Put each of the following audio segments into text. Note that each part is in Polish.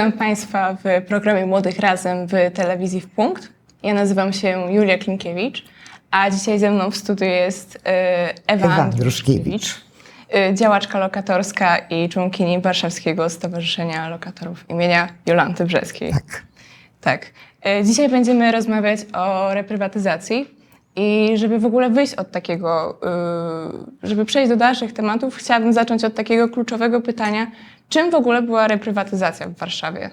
Witam Państwa w programie Młodych Razem w telewizji w Punkt. Ja nazywam się Julia Klinkiewicz, a dzisiaj ze mną w studiu jest e, Ewa, Ewa Andruszkiewicz, e, działaczka lokatorska i członkini Warszawskiego Stowarzyszenia Lokatorów imienia Jolanty Brzeskiej. Tak. Tak. E, Dzisiaj będziemy rozmawiać o reprywatyzacji i żeby w ogóle wyjść od takiego, y, żeby przejść do dalszych tematów, chciałabym zacząć od takiego kluczowego pytania, czym w ogóle była reprywatyzacja w Warszawie?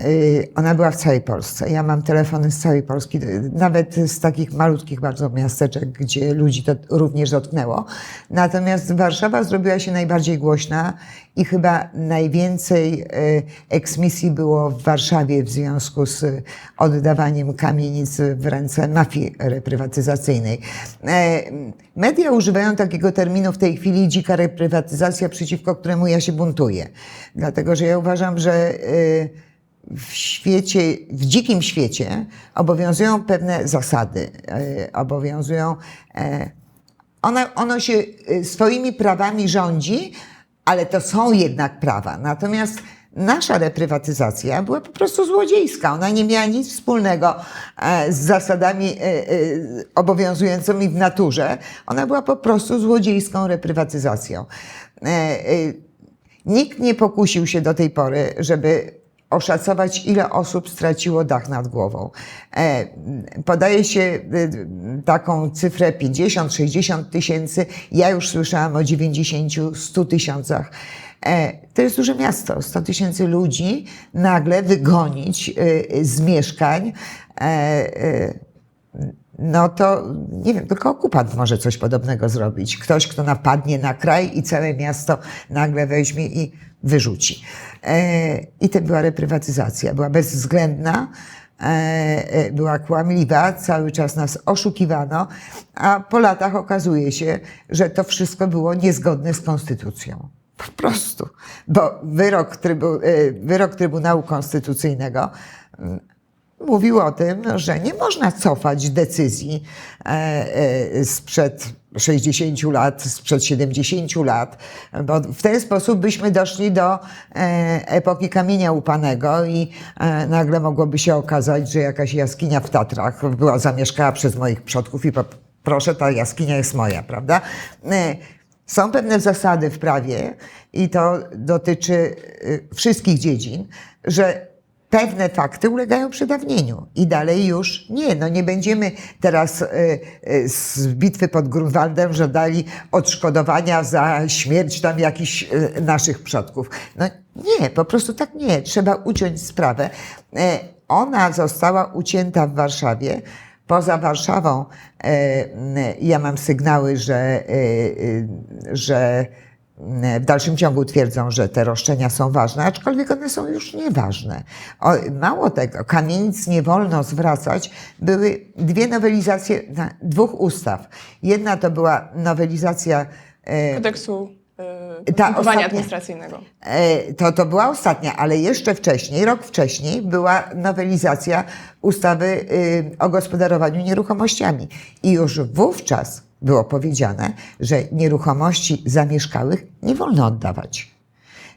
Y, Ona była w całej Polsce. Ja mam telefony z całej Polski, nawet z takich malutkich bardzo miasteczek, gdzie ludzi to również dotknęło. Natomiast Warszawa zrobiła się najbardziej głośna i chyba najwięcej y, eksmisji było w Warszawie w związku z oddawaniem kamienic w ręce mafii reprywatyzacyjnej. E, Media używają takiego terminu w tej chwili dzika reprywatyzacja, przeciwko któremu ja się buntuję. Dlatego, że ja uważam, że y, w świecie, w dzikim świecie obowiązują pewne zasady, e, obowiązują, e, ona, ono się e, swoimi prawami rządzi, ale to są jednak prawa. Natomiast nasza reprywatyzacja była po prostu złodziejska. Ona nie miała nic wspólnego z zasadami obowiązującymi w naturze. Ona była po prostu złodziejską reprywatyzacją. Nikt nie pokusił się do tej pory, żeby oszacować, ile osób straciło dach nad głową. E, podaje się y, taką cyfrę 50-60 tysięcy. Ja już słyszałam o 90-100 tysiącach. E, to jest duże miasto, 100 tysięcy ludzi nagle wygonić z mieszkań. E, no to nie wiem, tylko okupant może coś podobnego zrobić. Ktoś, kto napadnie na kraj i całe miasto nagle weźmie i wyrzuci. E, I to była reprywatyzacja. Była bezwzględna, e, e, była kłamliwa, cały czas nas oszukiwano, a po latach okazuje się, że to wszystko było niezgodne z konstytucją. Po prostu. Bo wyrok, trybu, wyrok Trybunału Konstytucyjnego mówił o tym, że nie można cofać decyzji e, e, sprzed 60 lat, sprzed 70 lat, bo w ten sposób byśmy doszli do e, epoki kamienia łupanego i nagle mogłoby się okazać, że jakaś jaskinia w Tatrach była zamieszkała przez moich przodków i proszę, ta jaskinia jest moja, prawda? Są pewne zasady w prawie i to dotyczy wszystkich dziedzin, że pewne fakty ulegają przedawnieniu i dalej już nie. No nie będziemy teraz y, y, z bitwy pod Grunwaldem żądali odszkodowania za śmierć tam jakichś y, naszych przodków. No nie, po prostu tak nie. Trzeba uciąć sprawę. E, Ona została ucięta w Warszawie. Poza Warszawą e, ja mam sygnały, że, e, e, że w dalszym ciągu twierdzą, że te roszczenia są ważne, aczkolwiek one są już nieważne. O, mało tego, kamienic nie wolno zwracać. Były dwie nowelizacje na, dwóch ustaw. Jedna to była nowelizacja e, Kodeksu Ta ostatnia- administracyjnego. E, To, to była ostatnia, ale jeszcze wcześniej, rok wcześniej, była nowelizacja ustawy y, o gospodarowaniu nieruchomościami. I już wówczas było powiedziane, że nieruchomości zamieszkałych nie wolno oddawać.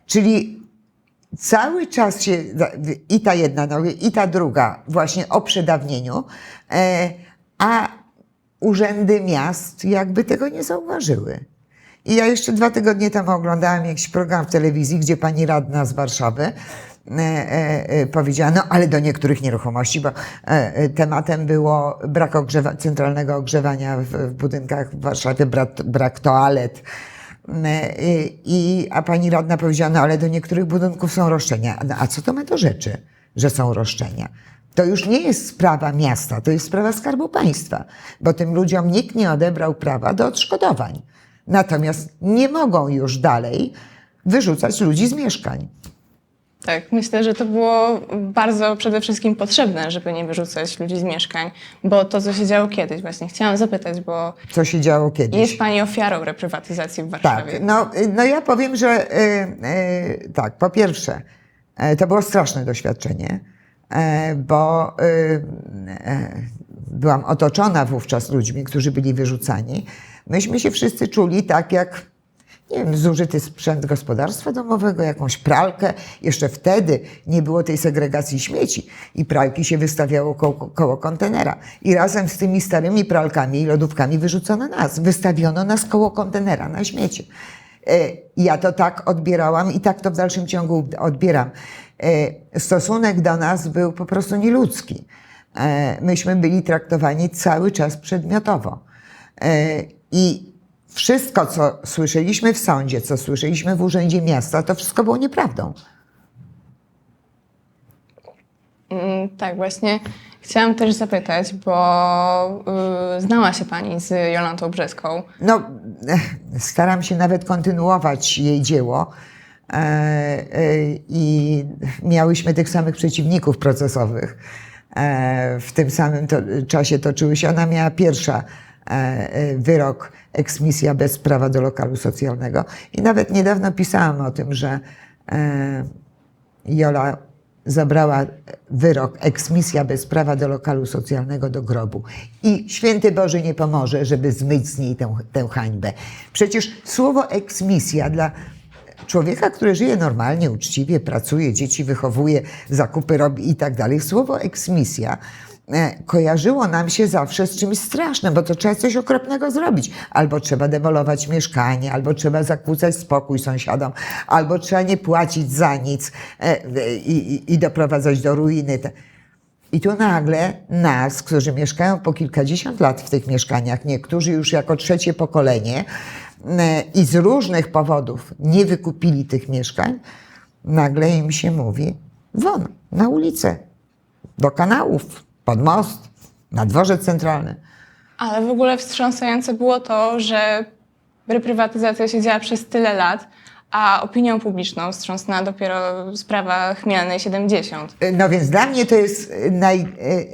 Czyli cały czas się i ta jedna, i ta druga, właśnie o przedawnieniu, e, a urzędy miast jakby tego nie zauważyły. I ja jeszcze dwa tygodnie temu oglądałam jakiś program w telewizji, gdzie pani radna z Warszawy e, e, e, powiedziała, no ale do niektórych nieruchomości, bo tematem było brak ogrzewa, centralnego ogrzewania w, w budynkach w Warszawie, brak, brak toalet. E, I, a pani radna powiedziała, no ale do niektórych budynków są roszczenia. No, a co to ma do rzeczy, że są roszczenia? To już nie jest sprawa miasta, to jest sprawa Skarbu Państwa, bo tym ludziom nikt nie odebrał prawa do odszkodowań. Natomiast nie mogą już dalej wyrzucać ludzi z mieszkań. Tak, myślę, że to było bardzo przede wszystkim potrzebne, żeby nie wyrzucać ludzi z mieszkań, bo to, co się działo kiedyś, właśnie chciałam zapytać, bo Co się działo kiedyś? jest Pani ofiarą reprywatyzacji w Warszawie. Tak, no, y, no ja powiem, że y, y, tak, po pierwsze, y, to było straszne doświadczenie, y, bo y, y, byłam otoczona wówczas ludźmi, którzy byli wyrzucani. Myśmy się wszyscy czuli tak, jak nie wiem, zużyty sprzęt gospodarstwa domowego, jakąś pralkę. Jeszcze wtedy nie było tej segregacji śmieci i pralki się wystawiało koło, koło kontenera. I razem z tymi starymi pralkami i lodówkami wyrzucono nas. Wystawiono nas koło kontenera na śmieci. E, Ja to tak odbierałam i tak to w dalszym ciągu odbieram. E, Stosunek do nas był po prostu nieludzki. E, Myśmy byli traktowani cały czas przedmiotowo. E, I wszystko, co słyszeliśmy w sądzie, co słyszeliśmy w Urzędzie Miasta, to wszystko było nieprawdą. Mm, Tak, właśnie chciałam też zapytać, bo y, znała się Pani z Jolantą Brzeską. No, eh, staram się nawet kontynuować jej dzieło. E, e, I miałyśmy tych samych przeciwników procesowych. E, w tym samym to, czasie toczyły się. Ona miała pierwsza wyrok eksmisja bez prawa do lokalu socjalnego. I nawet niedawno pisałam o tym, że e, Jola zabrała wyrok eksmisja bez prawa do lokalu socjalnego do grobu. I święty Boże nie pomoże, żeby zmyć z niej tę, tę hańbę. Przecież słowo eksmisja dla człowieka, który żyje normalnie, uczciwie, pracuje, dzieci wychowuje, zakupy robi i tak dalej, słowo eksmisja e, kojarzyło nam się zawsze z czymś strasznym, bo to trzeba coś okropnego zrobić. Albo trzeba demolować mieszkanie, albo trzeba zakłócać spokój sąsiadom, albo trzeba nie płacić za nic e, e, i, i, i doprowadzać do ruiny. I tu nagle nas, którzy mieszkają po kilkadziesiąt lat w tych mieszkaniach, niektórzy już jako trzecie pokolenie e, i z różnych powodów nie wykupili tych mieszkań, nagle im się mówi won, na ulicę, do kanałów, pod most, na dworzec centralny. Ale w ogóle wstrząsające było to, że reprywatyzacja się działa przez tyle lat, a opinią publiczną wstrząsnęła dopiero sprawa Chmielnej 70. No więc dla mnie to jest naj, e,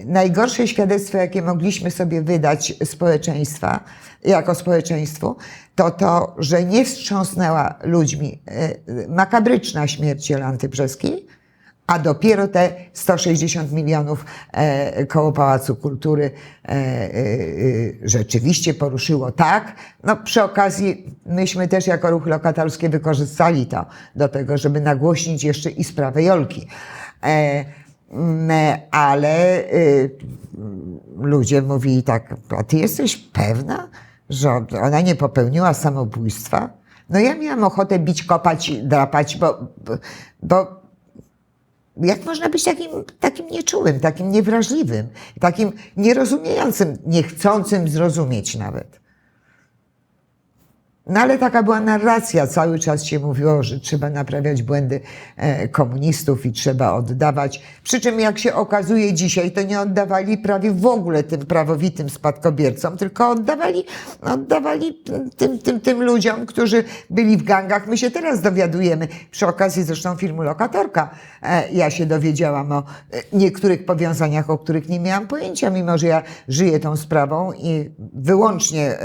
najgorsze świadectwo, jakie mogliśmy sobie wydać społeczeństwa, jako społeczeństwu, to to, że nie wstrząsnęła ludźmi e, makabryczna śmierć Jolanty Brzeskiej, a dopiero te 160 milionów e, koło Pałacu Kultury e, e, e, rzeczywiście poruszyło tak. No, przy okazji myśmy też jako ruch lokatorskie wykorzystali to do tego, żeby nagłośnić jeszcze i sprawę Jolki. E, ale y, ludzie mówili tak, a ty jesteś pewna, że ona nie popełniła samobójstwa? No ja miałam ochotę bić, kopać, drapać, bo, bo jak można być takim, takim nieczułym, takim niewrażliwym, takim nierozumiejącym, niechcącym zrozumieć nawet? No ale taka była narracja. Cały czas się mówiło, że trzeba naprawiać błędy e, komunistów i trzeba oddawać. Przy czym jak się okazuje dzisiaj, to nie oddawali prawie w ogóle tym prawowitym spadkobiercom, tylko oddawali, oddawali tym, tym, tym ludziom, którzy byli w gangach. My się teraz dowiadujemy, przy okazji zresztą filmu Lokatorka, e, ja się dowiedziałam o e, niektórych powiązaniach, o których nie miałam pojęcia, mimo że ja żyję tą sprawą i wyłącznie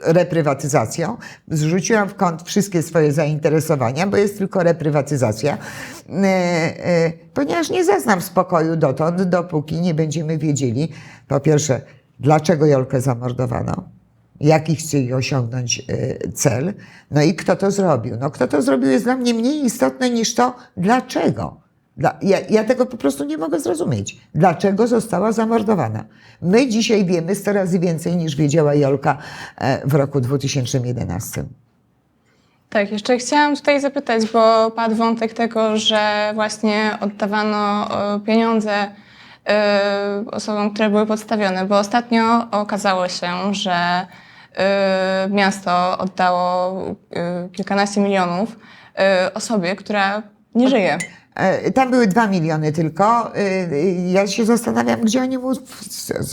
reprywatyzacją. Zrzuciłam w kąt wszystkie swoje zainteresowania, bo jest tylko reprywatyzacja, e, e, ponieważ nie zaznam spokoju dotąd, dopóki nie będziemy wiedzieli, po pierwsze, dlaczego Jolkę zamordowano, jaki chce osiągnąć e, cel, no i kto to zrobił. No kto to zrobił jest dla mnie mniej istotne niż to, dlaczego. Dla, ja, ja tego po prostu nie mogę zrozumieć. Dlaczego została zamordowana? My dzisiaj wiemy 100 razy więcej niż wiedziała Jolka e, w roku 2011. Tak, jeszcze chciałam tutaj zapytać, bo padł wątek tego, że właśnie oddawano e, pieniądze e, osobom, które były podstawione, bo ostatnio okazało się, że miasto oddało kilkanaście milionów osobie, która nie żyje. E, Tam były dwa miliony tylko. E, e, Ja się zastanawiam, gdzie oni mu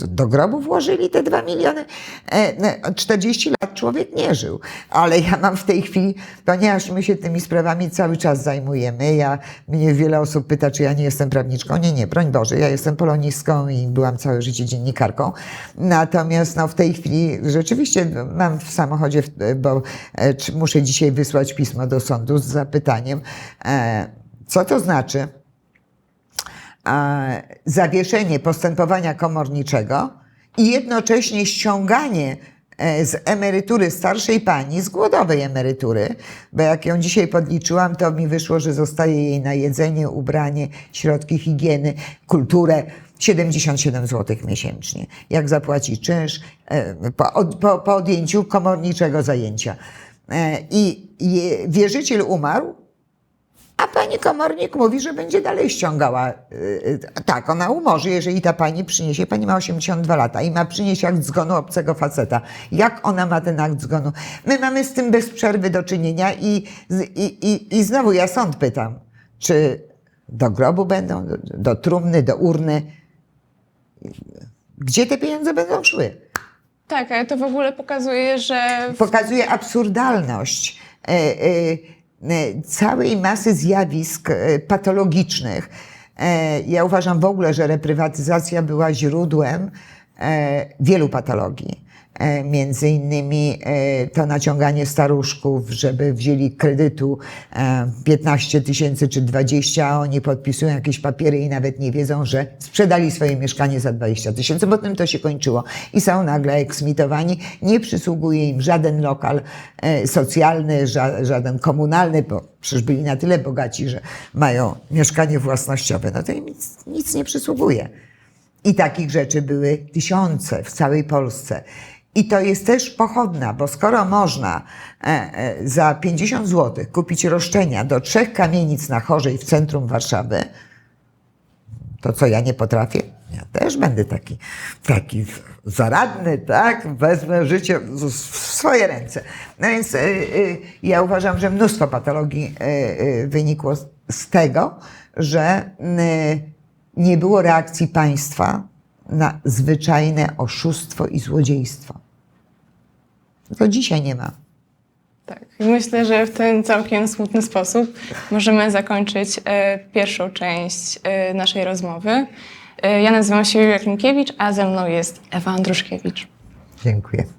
do grobu włożyli te dwa miliony. E, no, 40 lat człowiek nie żył, ale ja mam w tej chwili, ponieważ my się tymi sprawami cały czas zajmujemy. Ja, mnie wiele osób pyta, czy ja nie jestem prawniczką. Nie, nie, broń Boże, ja jestem polonistką i byłam całe życie dziennikarką. Natomiast no, w tej chwili rzeczywiście mam w samochodzie, bo muszę dzisiaj wysłać pismo do sądu z zapytaniem, co to znaczy zawieszenie postępowania komorniczego i jednocześnie ściąganie e, z emerytury starszej pani, z głodowej emerytury, bo jak ją dzisiaj podliczyłam, to mi wyszło, że zostaje jej na jedzenie, ubranie, środki higieny, kulturę 77 zł miesięcznie. Jak zapłaci czynsz e, po, po, po odjęciu komorniczego zajęcia. E, I wierzyciel umarł, a pani komornik mówi, że będzie dalej ściągała. Yy, Tak, ona umorzy, jeżeli ta pani przyniesie. Pani ma 82 lata i ma przynieść akt zgonu obcego faceta. Jak ona ma ten akt zgonu? My mamy z tym bez przerwy do czynienia i, i, i, i znowu ja sąd pytam, czy do grobu będą, do, do trumny, do urny? Gdzie te pieniądze będą szły? Tak, ale to w ogóle pokazuje, że pokazuje absurdalność e, całej masy zjawisk e, patologicznych. E, Ja uważam w ogóle, że reprywatyzacja była źródłem e, wielu patologii. E, Między innymi e, to naciąganie staruszków, żeby wzięli kredytu e, 15 tysięcy czy 20, a oni podpisują jakieś papiery i nawet nie wiedzą, że sprzedali swoje mieszkanie za 20 tysięcy, bo tym to się kończyło. I są nagle eksmitowani. Nie przysługuje im żaden lokal e, socjalny, ża żaden komunalny, bo przecież byli na tyle bogaci, że mają mieszkanie własnościowe. No to im nic, nic nie przysługuje. I takich rzeczy były tysiące w całej Polsce. I to jest też pochodna, bo skoro można e, e, za 50 zł kupić roszczenia do trzech kamienic na chorzej w centrum Warszawy, to co ja nie potrafię? Ja też będę taki, taki zaradny, tak? Wezmę życie w swoje ręce. No więc y, ja uważam, że mnóstwo patologii wynikło z- tego, że nie było reakcji państwa na zwyczajne oszustwo i złodziejstwo. To dzisiaj nie ma. tak. Myślę, że w ten całkiem smutny sposób możemy zakończyć e, pierwszą część e, naszej rozmowy. E, ja nazywam się Julia Klimkiewicz, a ze mną jest Ewa Andruszkiewicz. Dziękuję.